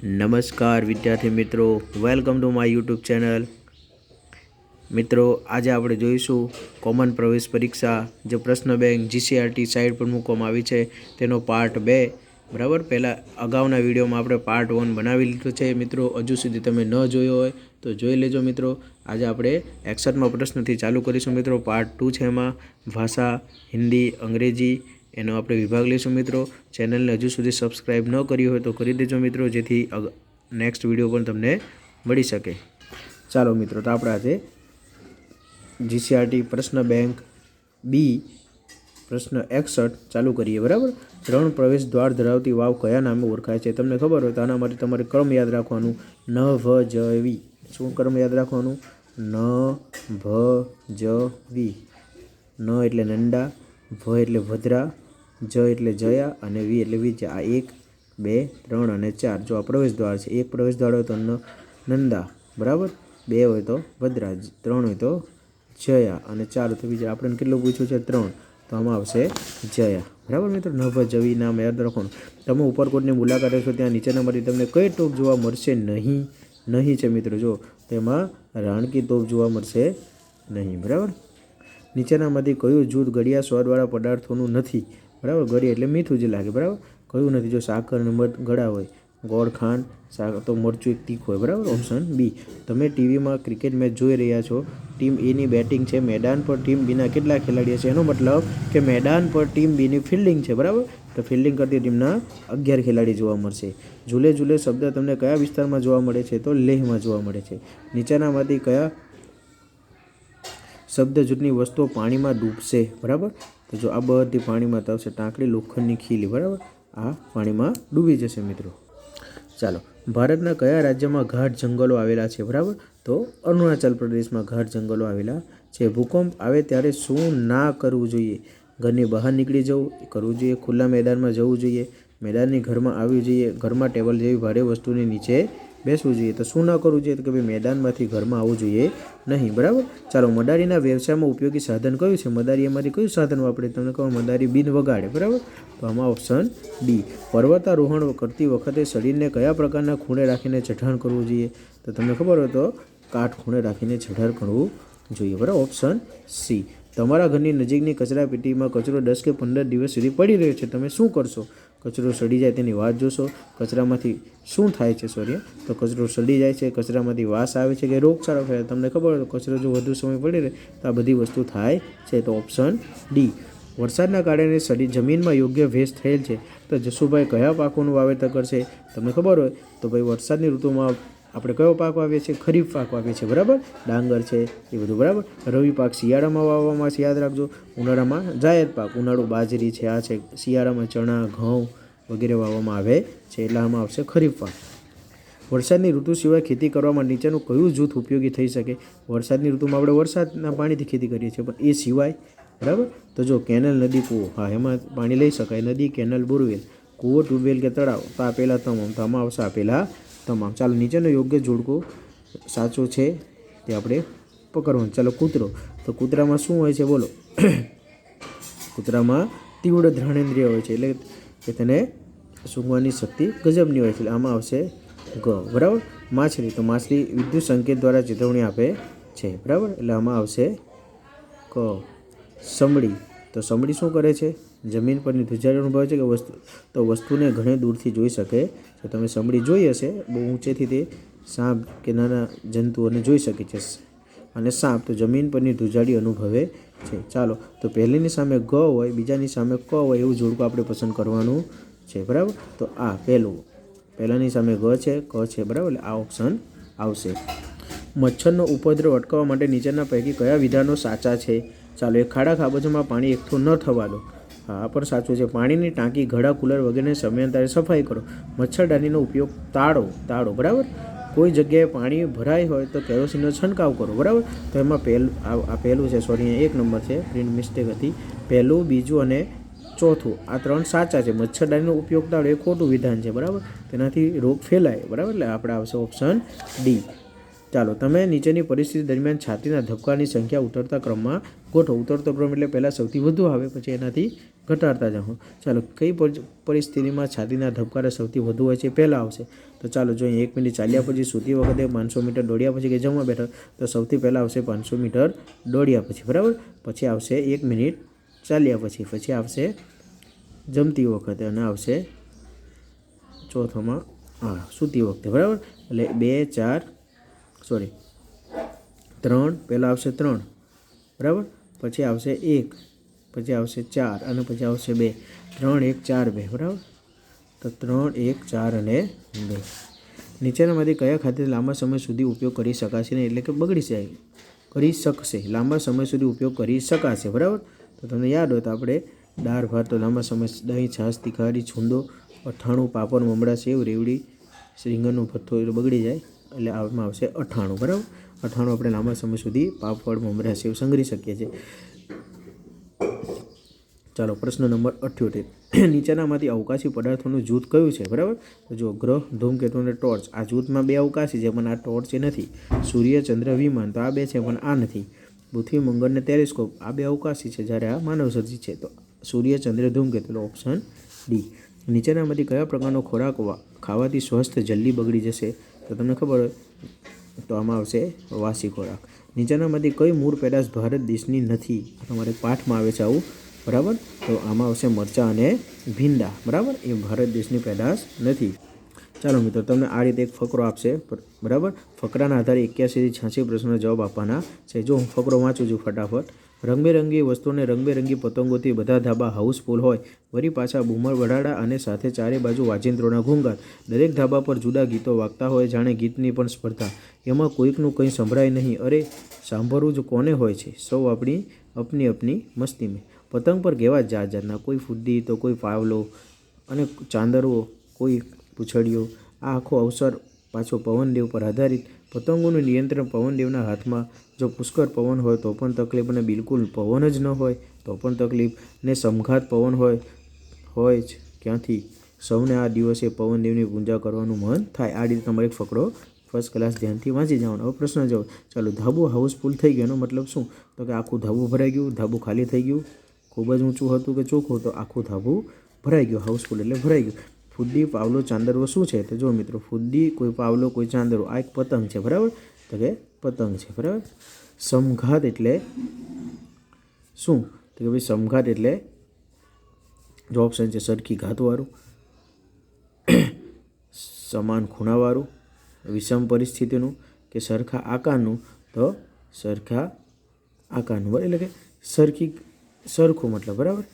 નમસ્કાર વિદ્યાર્થી મિત્રો. Welcome to my YouTube channel મિત્રો, આજે આપણે જોઈશું કોમન પ્રવેશ પરીક્ષા, જે પ્રશ્ન બેંક જીસીઆરટી સાઇટ પર મૂકવામાં આવી છે. તેનો પાર્ટ બે. બરાબર? પહેલાં અગાઉના વિડીયોમાં આપણે પાર્ટ વન બનાવી લીધો છે. મિત્રો, હજુ સુધી તમે ન જોયો હોય તો જોઈ લેજો મિત્રો. આજે આપણે એકસઠમાં પ્રશ્નથી ચાલુ કરીશું મિત્રો. પાર્ટ ટુ છે એમાં ભાષા, હિન્દી, અંગ્રેજી એનો આપણે વિભાગ લઈશું મિત્રો. ચેનલને હજુ સુધી સબસ્ક્રાઈબ ન કરી હોય તો કરી દેજો મિત્રો, જેથી નેક્સ્ટ વીડિયો પણ તમને મળી શકે. ચાલો મિત્રો, તો આપણે આજે જીસીઆરટી પ્રશ્ન બેંક બી પ્રશ્ન એકસઠ ચાલુ કરીએ, બરાબર? ત્રણ પ્રવેશ દ્વાર ધરાવતી વાવ કયા નામે ઓળખાય છે? તમને ખબર હોય તો આના માટે તમારે ક્રમ યાદ રાખવાનું. ન ભ જ, વી. શું ક્રમ યાદ રાખવાનું? ન ભ જ, વી. ન એટલે નંડા ભ એટલે ભદ્રા જ એટલે જયા અને વી એટલે વિજયા આ એક, બે, ત્રણ અને ચાર. જો આ પ્રવેશ દ્વાર છે, એક પ્રવેશ દ્વાર હોય તો નંદા, બરાબર? બે હોય તો ભદ્રા ત્રણ હોય તો જયા અને ચાર હોય તો વિજય. આપણે કેટલું પૂછ્યું છે? ત્રણ. તો આમાં આવશે જયા. બરાબર મિત્રો? નભ, જવી, નામ યાદ રાખવાનું. તમે ઉપરકોટની મુલાકાત લેશો ત્યાં નીચેનામાંથી તમને કઈ ટોપ જોવા મળશે નહીં? નહીં છે મિત્રો, જો. તેમાં રાણકી તોપ જોવા મળશે નહીં. બરાબર? નીચેનામાંથી કયું જૂથ ઘડિયા સ્વાદવાળા પદાર્થોનું નથી? બરાબર? ગળી એટલે મીઠું જ લાગે, બરાબર? કયું નથી. જો સાકર અને મધ ગળા હોય, ગોળ, ખાંડ તો મરચું એક તીખ હોય, બરાબર? ઓપ્શન બી તમે ટીવીમાં ક્રિકેટ મેચ જોઈ રહ્યા છો. ટીમ એની બેટિંગ છે. મેદાન પર ટીમ બીના કેટલા ખેલાડીઓ છે? એનો મતલબ કે મેદાન પર ટીમ બીની ફિલ્ડિંગ છે, બરાબર? તો ફિલ્ડિંગ કરતી ટીમના અગિયાર ખેલાડી જોવા મળશે. ઝૂલે ઝૂલે શબ્દ તમને કયા વિસ્તારમાં જોવા મળે છે? તો લેહમાં જોવા મળે છે. નીચેનામાંથી કયા શબ્દ જૂથની વસ્તુઓ પાણીમાં ડૂબશે, બરાબર? તો જો આ બધી પાણીમાં આવશે ટાંકડી લોખંડની ખીલી, બરાબર? આ પાણીમાં ડૂબી જશે મિત્રો. ચાલો, ભારતના કયા રાજ્યમાં ઘાટ જંગલો આવેલા છે, બરાબર? તો અરુણાચલ પ્રદેશમાં ઘાટ જંગલો આવેલા છે. ભૂકંપ આવે ત્યારે શું ના કરવું જોઈએ? ઘરની બહાર નીકળી જવું કરવું જોઈએ. ખુલ્લા મેદાનમાં જવું જોઈએ. મેદાનની ઘરમાં આવવું જોઈએ. ઘરમાં ટેબલ જેવી ભારે વસ્તુની નીચે બેસવું જોઈએ. તો શું ન કરવું જોઈએ? તો કે ભાઈ મેદાનમાંથી ઘરમાં આવવું જોઈએ નહીં. બરાબર? ચાલો, મદારીના વ્યવસાયમાં ઉપયોગી સાધન કયું છે? મદારી એમાંથી કયું સાધન વાપરે? તમને કહો મદારી બિન વગાડે. બરાબર? તો આમાં ઓપ્શન ડી પર્વતારોહણ કરતી વખતે શરીરને કયા પ્રકારના ખૂણે રાખીને ચઢાણ કરવું જોઈએ? તો તમને ખબર હોય તો કાઠ ખૂણે રાખીને ચઢાણ કરવું જોઈએ. બરાબર? ઓપ્શન સી તમારા ઘરની નજીકની કચરા પેટીમાં કચરો દસ કે પંદર દિવસ સુધી પડી રહ્યો છે. તમે શું કરશો? કચરો સડી જાય તેની વાત જોશો, કચરામાંથી શું થાય છે સોરી તો કચરો સડી જાય છે, કચરામાંથી વાસ આવે છે કે રોગચાળો થાય તમને ખબર હોય કચરો જો વધુ સમય પડી રહે તો આ બધી વસ્તુ થાય છે. તો ઓપ્શન ડી વરસાદના કારણે સડી જમીનમાં યોગ્ય ભેજ થયેલ છે. તો જસુભાઈ કયા પાકોનું વાવેતર કરશે? તમને ખબર હોય તો ભાઈ વરસાદની ઋતુમાં આપણે કયો પાક વાવીએ છીએ? ખરીફ પાક વાવીએ છીએ, બરાબર? ડાંગર છે, એ બધું, બરાબર? રવિ પાક શિયાળામાં વાવવામાં છે, યાદ રાખજો. ઉનાળામાં જાયદ પાક, ઉનાળુ બાજરી છે, આ છે, શિયાળામાં ચણા, ઘઉં વગેરે વાવવામાં આવે છે, એટલે આમાં આવશે ખરીફ પાક. વરસાદની ઋતુ સિવાય ખેતી કરવામાં નીચેનું કયું જૂથ ઉપયોગી થઈ શકે? વરસાદની ઋતુમાં આપણે વરસાદના પાણીથી ખેતી કરીએ છીએ, પણ એ સિવાય, બરાબર? તો જો કેનલ નદી કૂવો, હા, એમાં પાણી લઈ શકાય. નદી, કેનલ, બોરવેલ, કૂવો ટ્યુબવેલ કે તળાવ, તો આપેલા તમામ, તો આમાં આવશે આપેલા તમામ. ચાલો, નીચેનો યોગ્ય જોડકો સાચો છે તે આપણે પકડવાનું. ચાલો, કૂતરો. તો કૂતરામાં શું હોય છે, બોલો. કૂતરામાં તીવ્ર ધ્રાણેન્દ્રિય હોય છે, એટલે કે તેને સૂંઘવાની શક્તિ ગજબની હોય છે. આમાં આવશે ગ બરાબર? માછલી. તો માછલી વિદ્યુત સંકેત દ્વારા ચેતવણી આપે છે. બરાબર? એટલે આમાં આવશે ક. સમડી. તો સમડી શું કરે છે? જમીન પરની ધુજારી અનુભવે છે કે વસ્તુ? તો વસ્તુને ઘણી દૂરથી જોઈ શકે તો તમે સાંભળી જોઈ હશે, બહુ ઊંચેથી તે સાપ કે નાના જંતુઓને જોઈ શકે છે. અને સાપ તો જમીન પરની ધુજાડી અનુભવે છે. ચાલો, તો પહેલીની સામે ગ હોય, બીજાની સામે ક હોય એવું જોડકું આપણે પસંદ કરવાનું છે, બરાબર? તો આ પહેલું. પહેલાંની સામે ગ છે, ક છે, બરાબર? એટલે આ ઓપ્શન આવશે. મચ્છરનો ઉપદ્રવ અટકાવવા માટે નીચેના પૈકી કયા વિધાનો સાચા છે? ચાલો, એ ખાડા ખાબોચમાં પાણી એકઠું ન થવા દો. હા, આ પણ સાચું છે. પાણીની ટાંકી, ઘડા, કુલર વગેરે સમયાંતરે સફાઈ કરો. મચ્છરદાનીનો ઉપયોગ તાળો તાળો, બરાબર? કોઈ જગ્યાએ પાણી ભરાય હોય તો કેરોસીનનો છંટકાવ કરો, બરાબર? તો એમાં પહેલું, આ પહેલું છે, સોરી એક નંબર છે, પ્રિન્ટ મિસ્ટેક હતી. પહેલું, બીજું અને ચોથું, આ ત્રણ સાચા છે. મચ્છરદાનીનો ઉપયોગ તાળો એ ખોટું વિધાન છે, બરાબર? તેનાથી રોગ ફેલાય, બરાબર? એટલે આપણે આવશે ઓપ્શન ડી. ચાલો, તમે નીચેની પરિસ્થિતિ દરમિયાન છાતીના ધબકાની સંખ્યા ઉતરતા ક્રમમાં ગોઠવો. ઉતરતો ક્રમ એટલે પહેલાં સૌથી વધુ આવે, પછી એનાથી ઘટાડતા જાઓ. ચાલો, કઈ પરિ- પરિસ્થિતિમાં છાતીના ધબકારા સૌથી વધુ હોય છે પહેલાં આવશે. તો ચાલો, જો એક મિનિટ ચાલ્યા પછી સૂતી વખતે પાંચસો મીટર દોડ્યા પછી કે જમવા બેઠા, તો સૌથી પહેલાં આવશે પાંચસો મીટર દોડ્યા પછી, બરાબર? પછી આવશે એક મિનિટ ચાલ્યા પછી પછી આવશે જમતી વખતે અને આવશે ચોથામાં, હા, સૂતી વખતે, બરાબર? એટલે બે, ચાર સોરી. ત્રણ, પહેલાં આવશે ત્રણ. બરાબર? પછી આવશે એક, પછી આવશે ચાર અને પછી આવશે બે. ત્રણ, એક, ચાર, બે. બરાબર? તો ત્રણ, એક, ચાર અને બે. નીચેનામાંથી કયા ખાતે લાંબા સમય સુધી ઉપયોગ કરી શકાશે નહીં? એટલે કે બગડી જાય. કરી શકશે. લાંબા સમય સુધી ઉપયોગ કરી શકાશે. બરાબર? તો તમને યાદ હોય તો આપણે દાળ, ભાત તો લાંબા સમય દહીં, છાશ, તીખારી, છૂંદો અઠાણું પાપડ, મમરા, સેવ, રેવડી, રીંગણનું ભથ્થો એ બગડી જાય. એટલે આમાં આવશે અઠાણું, બરાબર? અઠાણું આપણે લાંબા સમય સુધી પાપડ, મમરા, સેવ સંગ્રહી શકીએ છીએ. ચાલો, પ્રશ્ન નંબર અઠ્યોતેર. નીચેનામાંથી અવકાશી પદાર્થોનું જૂથ કયું છે, બરાબર? તો જો ગ્રહ ધૂમકેતુ અને ટોર્ચ. આ જૂથમાં બે અવકાશી છે, પણ આ ટોર્ચ એ નથી. સૂર્ય, ચંદ્ર, વિમાન, તો આ બે છે, પણ આ નથી. પૃથ્વી, મંગળ ને ટેલિસ્કોપ, આ બે અવકાશી છે જ્યારે આ માનવસર્જિત છે. તો સૂર્ય, ચંદ્ર ધૂમકેતુ ઓપ્શન ડી. નીચેનામાંથી કયા પ્રકારનો ખોરાક ખાવાથી સ્વસ્થ, જલ્દી બગડી જશે? તો તમને ખબર હોય તો આમાં આવશે વાસી ખોરાક. નીચેનામાંથી કઈ મૂળ પેદાશ ભારત દેશની નથી. તમારે પાઠમાં આવે છે આવું. બરાબર? તો આમાં આવશે મરચાં અને ભીંડા. બરાબર? એ ભારત દેશની પેદાશ નથી. ચાલો મિત્રો, તમને આ રીતે એક ફકરો આપશે. બરાબર? ફકરાના આધારે એક્યાસીથી છ્યાસી પ્રશ્નોના જવાબ આપવાના છે. જો હું ફકરો વાંચું છું ફટાફટ. રંગબેરંગી વસ્તુઓને રંગબેરંગી પતંગોથી બધા ધાબા હાઉસફુલ હોય. વળી પાછા બૂમર વડાડા અને સાથે ચારે બાજુ વાજિંત્રોના ઘોંઘાટ. દરેક ધાબા પર જુદા ગીતો વાગતા હોય, જાણે ગીતની પણ સ્પર્ધા. એમાં કોઈકનું કંઈ સંભળાય નહીં. અરે, સાંભળવું જ કોને હોય છે? સૌ આપણી અપની અપની મસ્તી મેં. પતંગ પર કેવા જાત જાતના કોઈ ફુદ્દી તો કોઈ પાવલો અને ચાંદરવો, કોઈ પૂછડીઓ. આ આખો અવસર પાછો પવનદેવ પર આધારિત પતંગોનું નિયંત્રણ પવનદેવના હાથમાં. જો પુષ્કળ પવન હોય તો પણ તકલીફ અને બિલકુલ પવન જ ન હોય તો પણ તકલીફ ને સમઘાત પવન હોય હોય જ ક્યાંથી? સૌને આ દિવસે પવનદેવની પૂજા કરવાનું મન થાય. આ રીતે તમારે એક ફકડો ફર્સ્ટ ક્લાસ ધ્યાનથી વાંચી જવાનો. હવે પ્રશ્ન જવાબ. ચાલો, ધાબુ હાઉસફુલ થઈ ગયો એનો મતલબ શું? તો કે આખું ધાબું ભરાઈ ગયું, ધાબુ ખાલી થઈ ગયું. ખૂબ જ ઊંચું હતું કે ચોખ્ખું? તો આખું ધાબુ ભરાઈ ગયું હાઉસફુલ એટલે ભરાઈ ગયું. ફુદ્દી, પાવલો, ચાંદરવો શું છે? તો જો મિત્રો, ફુદ્દી કોઈ પાવલો, કોઈ ચાંદરવો, આ એક પતંગ છે, બરાબર? તો કે પતંગ છે, બરાબર? સમઘાત એટલે શું? તો કે ભાઈ સમઘાત એટલે જો ઓપ્શન છે, સરખી ઘાતવાળું, સમાન ખૂણાવાળું, વિષમ પરિસ્થિતિનું કે સરખા આકારનું, તો સરખા આકારનું, બરાબર? એટલે કે સરખી સરખું મતલબ, બરાબર?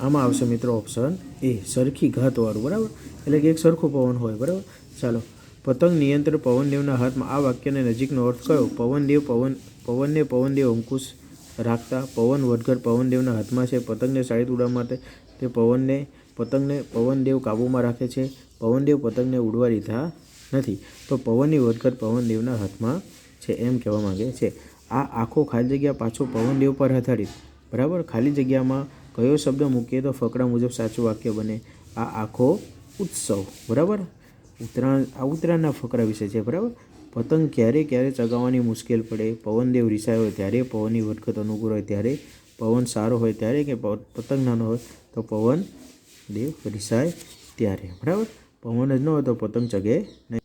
આમાં આવશે મિત્રો ઓપ્શન એ, સરખી ઘાતવાળું, બરાબર? એટલે કે એક સરખું પવન હોય, બરાબર? ચાલો. પતંગ નિયંત્રણ પવનદેવના હાથમાં આ વાક્યને નજીકનો અર્થ કયો? પવનદેવ, પવન, પવનને પવનદેવ અંકુશ રાખતા પવન વધઘર પવનદેવના હાથમાં છે. પતંગને સાઈડ ઉડાવવા માટે તે પવનને, પતંગને પવનદેવ કાબૂમાં રાખે છે. પવનદેવ પતંગને ઉડવા દીધા નથી. તો પવનની વધઘર પવનદેવના હાથમાં છે એમ કહેવા માંગે છે. આ આખો ખાલી જગ્યા પાછો પવનદેવ પર આધારિત, બરાબર? ખાલી જગ્યામાં કયો શબ્દ મૂકીએ તો ફકરા મુજબ સાચું વાક્ય બને? આ આખો ઉત્સવ, બરાબર? ઉત્તરાયણ, આ ઉત્તરાયણના ફકરા વિશે છે, બરાબર? પતંગ ક્યારે ક્યારે ચગાવવાની મુશ્કેલ પડે? પવનદેવ રિસાયો હોય ત્યારે પવનની વટકત અનુકૂળ હોય ત્યારે પવન સારો હોય ત્યારે કે પતંગ નાનો હોય તો પવન દેવ રિસાય ત્યારે, બરાબર? પવન જ ન હોય તો પતંગ ચગે નહીં.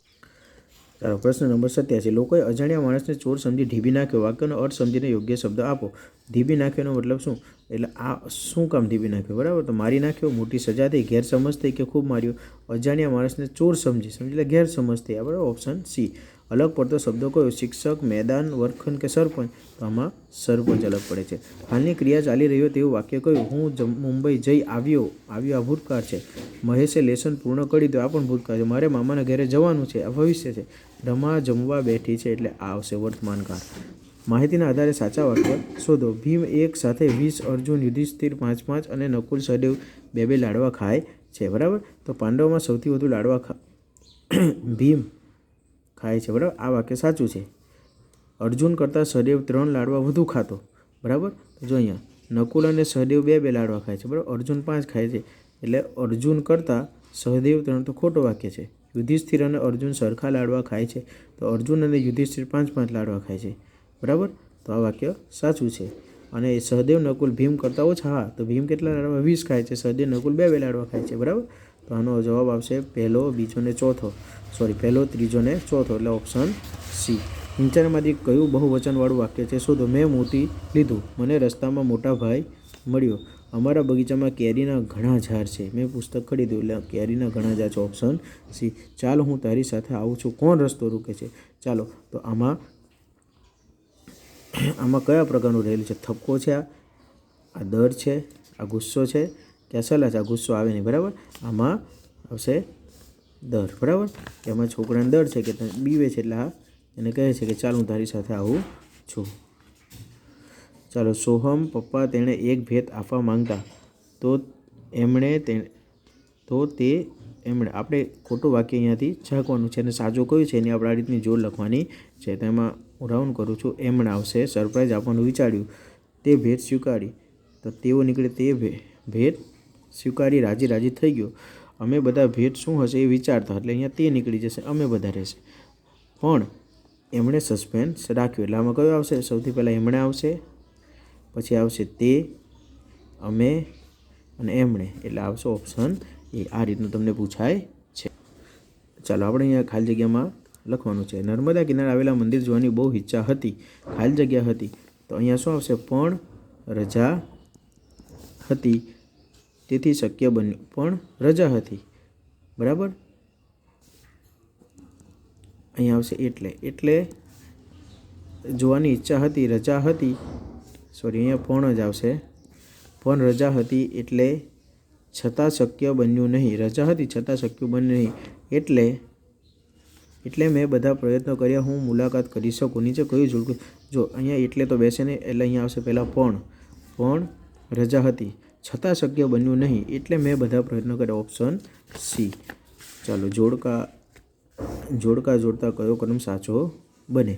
ચાલો, પ્રશ્ન નંબર સત્યાસી. લોકોએ અજાણ્યા માણસને ચોર સમજી ઢીબી નાખ્યો. વાક્યનો અર્થ સમજીને યોગ્ય શબ્દ આપો. ઢીબી નાખ્યોનો મતલબ શું? એટલે આ શું કામ ઢીબી નાખ્યો? બરાબર? તો મારી નાખ્યો, મોટી સજા થઈ, ગેરસમજ થઈ કે ખૂબ માર્યો. અજાણ્યા માણસને ચોર સમજી સમજી, એટલે ગેરસમજ થઈ. આ બરાબર? Option C. અલગ પડતો શબ્દો કયો? શિક્ષક, મેદાન, વર્ગખંડ કે સરપંચ? તો આમાં સરપંચ અલગ પડે છે. હાલની ક્રિયા ચાલી રહ્યો તેવું વાક્ય કહ્યું હું મુંબઈ જઈ આવ્યો. આવ્યો આ ભૂતકાળ છે. મહેશે લેસન પૂર્ણ કરી દો. આ પણ ભૂતકાળ છે. મારે મામાના ઘરે જવાનું છે. આ ભવિષ્ય છે. રમા જમવા બેઠી છે એટલે આ આવશે વર્તમાનકાળ. માહિતીના આધારે સાચા વાક્ય શોધો. ભીમ એક સાથે વીસ અર્જુન, યુધિષ્ઠિર પાંચ પાંચ અને નકુલ સહદેવ બે બે લાડવા ખાય છે. બરાબર? તો પાંડવોમાં સૌથી વધુ લાડવા ખા ભીમ ખાય છે. બરાબર? આ વાક્ય સાચું છે. અર્જુન કરતાં સહદેવ ત્રણ લાડવા વધુ ખાતો. બરાબર? જો અહીંયા નકુલ અને સહદેવ બે બે લાડવા ખાય છે. બરાબર? અર્જુન પાંચ ખાય છે. એટલે અર્જુન કરતાં સહદેવ ત્રણ તો ખોટો વાક્ય છે. યુધિષ્ઠિર અને અર્જુન સરખા લાડવા ખાય છે. તો અર્જુન અને યુધિષ્ઠિર પાંચ પાંચ લાડવા ખાય છે. બરાબર? તો આ વાક્ય સાચું છે. અને સહદેવ નકુલ ભીમ કરતાં ઓછા હા, તો ભીમ કેટલા લાડવા? વીસ ખાય છે. સહદેવ નકુલ બે બે લાડવા ખાય છે, બરાબર? તો આનો જવાબ આવશે પહેલો, બીજો ને ચોથો. સોરી પહેલો, ત્રીજો ને ચોથો. એટલે ઓપ્શન સી નીચેનામાંથી કયું બહુવચનવાળું વાક્ય છે? શોધો. મેં મોતી લીધું. મને રસ્તામાં મોટા ભાઈ મળ્યો. અમારા બગીચામાં કેરીના ઘણા ઝાડ છે. મેં પુસ્તક ખરીદ્યું. એટલે કેરીના ઘણા ઝાડ છે. ઓપ્શન સી ચાલો, હું તારી સાથે આવું છું. કોણ રસ્તો રોકે છે? ચાલો, તો આમાં આમાં કયા પ્રકારનું રહેલું છે? થપકો છે આ આ દર છે, આ ગુસ્સો છે કે અસલા છે, આ ગુસ્સો આવે નહીં, બરાબર? આમાં આવશે દર બરાબર? એમાં છોકરાને દર છે કે બીવે છે એટલે આ એને કહે છે કે ચાલ હું તારી સાથે આવું છું. ચાલો, સોહમ, પપ્પા તેણે એક ભેટ આપવા માંગતા, તો એમણે તે તો તે એમણે, આપણે ખોટું વાક્ય અહીંયાથી ઝાંકવાનું છે અને સાજો કયું છે એની આપણે આ રીતની જોડ લખવાની છે. તો એમાં હું રાઉન્ડ કરું છું, એમણે આવશે સરપ્રાઈઝ આપવાનું વિચાર્યું. તે ભેટ સ્વીકારી. તો તેઓ નીકળે તે ભેટ સ્વીકારી રાજી રાજી થઈ ગયો. અમે બધા ભેટ શું હશે એ વિચારતા એટલે અહીંયા તે નીકળી જશે, અમે બધા રહેશે. પણ એમણે સસ્પેન્સ રાખ્યું એટલે આમાં કયો આવશે? સૌથી પહેલાં એમણે આવશે, પછી આવશે તે, અમે અને એમણે. એટલે આવશે ઓપ્શન એ. આ રીતનું તમને પૂછાય છે. ચાલો આપણે અહીંયા ખાલી જગ્યામાં લખવાનું છે. નર્મદા કિનારે આવેલા મંદિર જોવાની બહુ ઈચ્છા હતી. ખાલી જગ્યા હતી. તો અહીંયા શું આવશે? પણ રજા હતી. તેથી શક્ય બન્યું. પણ રજા હતી. બરાબર? અહીંયા આવશે એટલે. એટલે જોવાની ઈચ્છા હતી, રજા હતી. સોરી અહીંયા પણ જ આવશે. પણ રજા હતી એટલે છતાં શક્ય બન્યું નહીં. રજા હતી છતાં શક્ય બન્યું નહીં. એટલે એટલે મેં બધા પ્રયત્નો કર્યા, હું મુલાકાત કરી શકું. નીચે કયું જોડકું જો, અહીંયા એટલે તો બેસે નહીં, એટલે અહીંયા આવશે પહેલાં પણ. પણ રજા હતી. છતાં શક્ય બન્યું નહીં, એટલે મેં બધા પ્રયત્નો કર્યા. Option C. ચાલો, જોડકા જોડકા જોડતા કયો ક્રમ સાચો બને?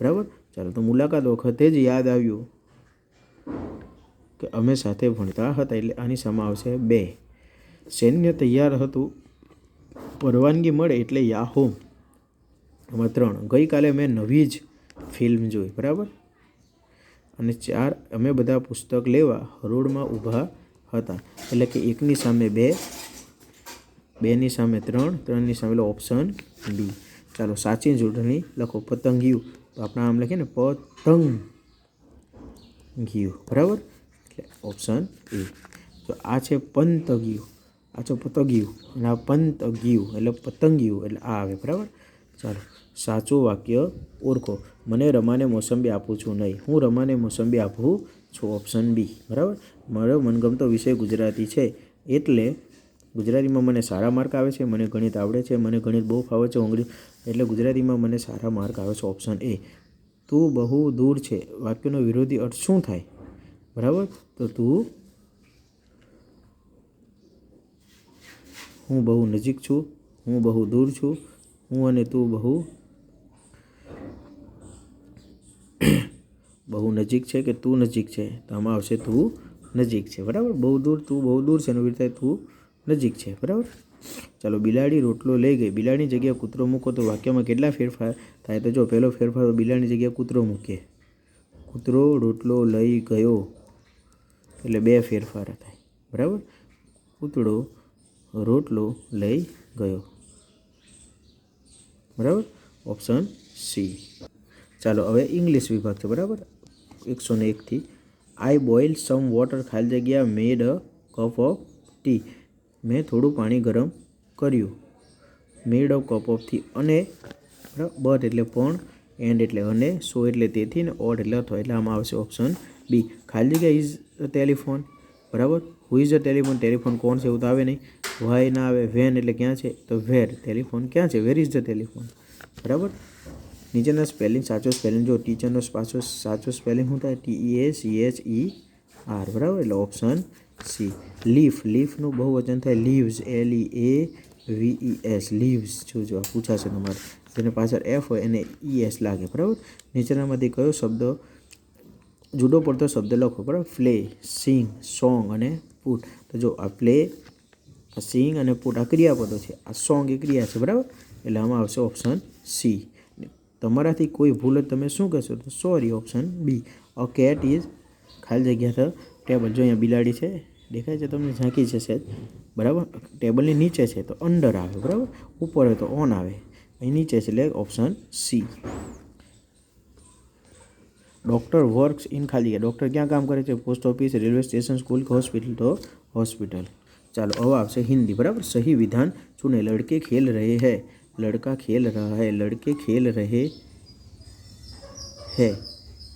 બરાબર? ચાલો, તો મુલાકાત વખતે જ યાદ આવ્યું કે અમે સાથે ભણતા હતા, એટલે આની સામે આવશે બે. સૈન્ય તૈયાર હતું. પરવાનગી મળે એટલે યાહો એમાં ત્રણ, ગઈકાલે મેં નવી જ ફિલ્મ જોઈ, બરાબર? અને ચાર, અમે બધા પુસ્તક લેવા હરોળમાં ઊભા હતા. એટલે કે એકની સામે બે, બેની સામે ત્રણ, ત્રણની સામે ઓપ્શન બી ચાલો, સાચી જોડણી લખો. પતંગિયું. તો આપણે આમ લખીએ ને પતંગ ગયું બરાબર? એટલે ઓપ્શન એ તો આ છે પંતગિયું. આ છે પતંગિયું. અને આ પંતગિયું એટલે પતંગિયું. એટલે આ આવે, બરાબર? ચાલો, સાચું વાક્ય ઓળખો. મને રમાને મોસંબી આપું છું નહીં. હું રમાને મોસંબી આપું છું ઓપ્શન બી બરાબર? મારો મનગમતો વિષય ગુજરાતી છે. એટલે ગુજરાતીમાં મને સારા માર્ક આવે છે, મને ગણિત આવડે છે, મને ગણિત બહુ ફાવે છે અંગ્રેજી એટલે ગુજરાતીમાં મને સારા માર્ક આવે છે ઓપ્શન એ તું બહુ દૂર છે. વાક્યનો વિરોધી અર્થ શું થાય? બરાબર? તો તું, હું બહુ નજીક છું, હું બહુ દૂર છું હું અને તું બહુ બહુ નજીક છે કે તું નજીક છે? તો આમાં આવશે તું નજીક છે. બરાબર? બહુ દૂર તું બહુ દૂર છે એનું થાય તું નજીક છે. બરાબર? ચાલો બિલાડી રોટલો લઈ ગઈ. બિલાડીની જગ્યાએ કૂતરો મૂકો તો વાક્યમાં કેટલા ફેરફાર થાય તો જો પહેલો ફેરફાર બિલાડી જગ્યાએ કૂતરો મૂકીએ કૂતરો રોટલો લઈ ગયો. એટલે બે ફેરફાર થાય. બરાબર? કૂતરો રોટલો લઈ ગયો. બરાબર? ઓપ્શન સી ચાલો, હવે ઇંગ્લિશ વિભાગ છે, બરાબર? એકસો ને એકથી આઈ બોઇલ સમ વોટર ખાલી જગ્યા made a cup of tea મેં થોડું પાણી ગરમ કર્યું. Made a cup of tea અને બટ એટલે પણ એન્ડ એટલે અને સો એટલે તેથી ને ઓડ એટલે અથવા એટલે આમાં આવશે ઓપ્શન બી ખાલી જગ્યા ઇઝ અ ટેલિફોન બરાબર? Who is a telephone telephone કોણ છે એવું તો આવે નહીં. વાય ના આવે, વેન એટલે ક્યાં છે? તો વેર. ટેલિફોન ક્યાં છે? Where is the telephone. બરાબર? નીચેના સ્પેલિંગ, સાચો સ્પેલિંગ જો, ટીચરનો પાછો સાચો સ્પેલિંગ શું થાય? T A C H E R બરાબર? એટલે ઓપ્શન સી. લીફ. લીફનું બહુ વચન થાય leaves L E A V E S leaves જોજો આ પૂછાશે તમારે. જેને પાછળ એફ હોય એને ઈ એસ લાગે. બરાબર? નીચેનામાંથી કયો શબ્દ જુદો પડતો શબ્દ લખો. બરાબર? પ્લે, સિંગ, સોંગ અને પુટ. તો જો આ પ્લે આ સિંગ અને પુટ, આ ક્રિયાપદો છે. આ સોંગ એ ક્રિયા છે, બરાબર? એટલે આમાં આવશે ઓપ્શન સી. તમારાથી કોઈ ભૂલ તમે શું કહેશો તો sorry, option B. A cat is ખાલી જગ્યા ટેબલ. જો અહીંયા બિલાડી છે, દેખાય છે તમને ઝાંકી છે સહેજ બરાબર? ટેબલની નીચે છે, તો અંડર આવે, બરાબર? ઉપર હોય તો ઓન આવે. અહીં નીચે છે, એટલે option C. Doctor works in ખાલી ડૉક્ટર ક્યાં કામ કરે છે? Post office, railway station, school કે હોસ્પિટલ? તો હોસ્પિટલ. ચાલો, હવે આવશે હિન્દી, બરાબર? સહી વિધાન ચૂને, લડકે ખેલ રહે હૈ. લડકા ખેલ રહા હૈ, લડકે ખેલ રહે હૈ.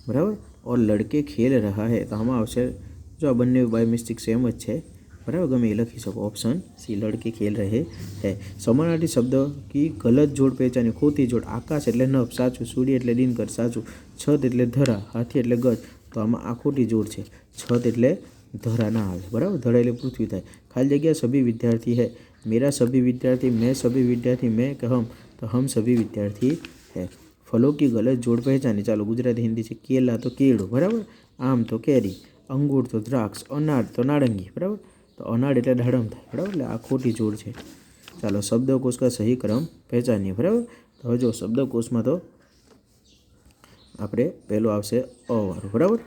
બરાબર? ઓર લડકે ખેલ રહા હૈ. તો આમાં આવશે, જો આ બંને બાય મિસ્ટેક સેમ જ છે. બરાબર? ગમે એ લખી શકો. ઓપ્શન સી લડકે ખેલ રહે હૈ. સમાનાર્થી શબ્દ કી ગલત જોડ પહેચાની, ખોટી જોડ, આકાશ એટલે નભ, સાચું સૂર્ય એટલે દિનકર, સાચું છત એટલે ધરા, હાથી એટલે ગજ. તો આમાં આ ખોટી જોડ છે. છત એટલે ધરા ના આવે. બરાબર? ધરાયેલી પૃથ્વી થાય. ખાલી જગ્યા સભી વિદ્યાર્થી હૈ. મેરા સભી વિદ્યાર્થી, મેં સભી વિદ્યાર્થી, મેં હમ તો હમ સભી વિદ્યાર્થી હૈ. ફલો કી ગલત જોડ પહેચાની. ચાલો, ગુજરાતી, હિન્દી છે. કેલા તો કેળું. બરાબર? આમ તો કેરી. અંગૂર તો દ્રાક્ષ. અનાર તો નારંગી. બરાબર? તો અનાર એટલે દાડમ થાય. બરાબર? એટલે આ ખોટી જોડ છે. ચાલો, શબ્દકોશ કા સહી ક્રમ પહેચાનીએ. બરાબર? તો હવે જો, શબ્દકોશમાં તો આપણે પહેલો આવશે અવાર બરાબર?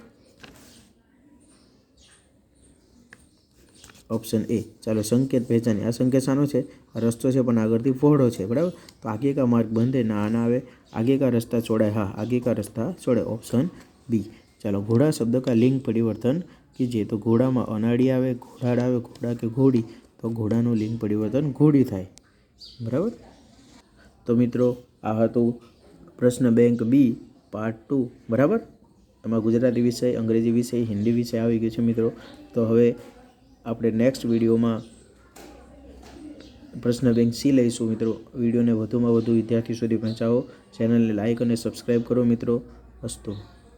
ઓપ્શન એ ચાલો, સંકેત પહેચાની આ સંકેત શાનો છે, આ રસ્તો છે, પણ આગળથી પહોળો છે, બરાબર? તો આગે કા માર્ગ બંધે, ના ના આવે. આગે કા રસ્તા ચોડાય હા આગે કા રસ્તા છોડે ઓપ્શન બી ચાલો, ઘોડા શબ્દ કા લિંગ પરિવર્તન કીજીએ. તો ઘોડામાં અનાડી આવે ઘોડાડ આવે, ઘોડા કે ઘોડી? તો ઘોડાનું લિંગ પરિવર્તન ઘોડી થાય. બરાબર? તો મિત્રો, આ હતું પ્રશ્ન બેંક બી પાર્ટ ટુ બરાબર? એમાં ગુજરાતી વિષય, અંગ્રેજી વિષય, હિન્દી વિષય આવી ગયો છે મિત્રો. તો હવે આપણે નેક્સ્ટ વિડીયોમાં પ્રશ્ન બેંક સી લઈશું મિત્રો. વિડીયોને વધુમાં વધુ વિદ્યાર્થી સુધી પહોંચાવો. ચેનલને લાઇક અને સબસ્ક્રાઈબ કરો મિત્રો. અસ્તુ.